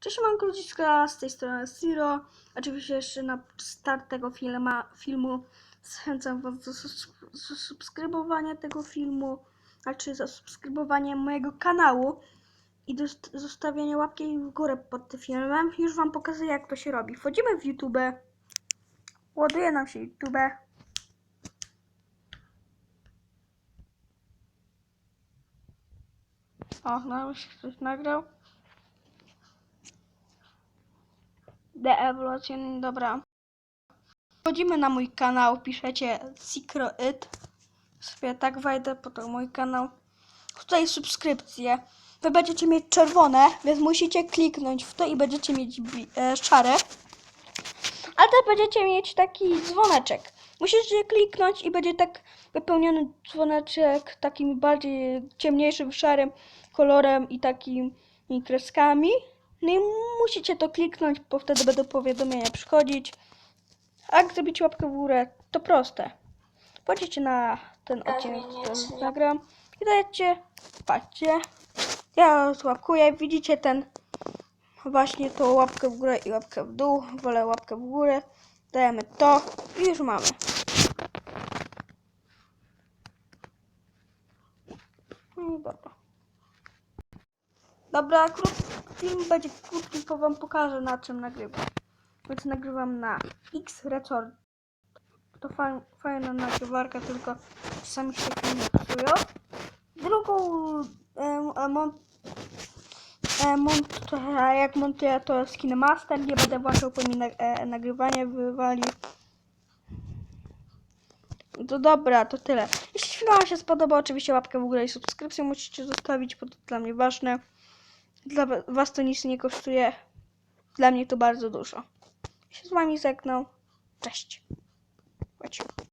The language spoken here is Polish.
Cześć, mam ludziska, z tej strony Zero. Oczywiście jeszcze na start tego filma, filmu zachęcam Was do zasubskrybowania tego filmu, znaczy zasubskrybowania mojego kanału i do st- zostawienia łapki w górę pod tym filmem. Już Wam pokazuję jak to się robi. Wchodzimy w YouTube, ładuje nam się YouTube. O, no już ktoś nagrał. The Evolution, dobra. Wchodzimy na mój kanał, piszecie Secret. Sobie tak wejdę to mój kanał. Tutaj subskrypcje. Wy będziecie mieć czerwone, więc musicie kliknąć w to i będziecie mieć e, szare. A też będziecie mieć taki dzwoneczek. Musicie kliknąć i będzie tak wypełniony dzwoneczek takim bardziej ciemniejszym, szarym kolorem i takimi kreskami. No i musicie to kliknąć, bo wtedy będą powiadomienia przychodzić. A jak zrobicie łapkę w górę, to proste. Wchodzicie na ten odcinek, który nagram i dajecie, patrzcie. Ja złapuję, widzicie ten właśnie tą łapkę w górę i łapkę w dół. Wolę łapkę w górę. Dajemy to i już mamy. No i dobra. Dobra, akurat film będzie krótki, bo wam pokażę na czym nagrywam. Więc nagrywam na X Record. To fa- fajna nagrywarka, tylko czasami się filmy psują. Drugą e, mon- e, mont- jak montuję to jest KineMaster, nie będę włączał po mi na- e, nagrywanie wywali. To dobra, to tyle. Jeśli film się spodoba, oczywiście łapkę w górę i subskrypcję musicie zostawić, bo to dla mnie ważne. Dla wa- Was to nic nie kosztuje. Dla mnie to bardzo dużo. Się z Wami żegnam. Cześć. Chodź.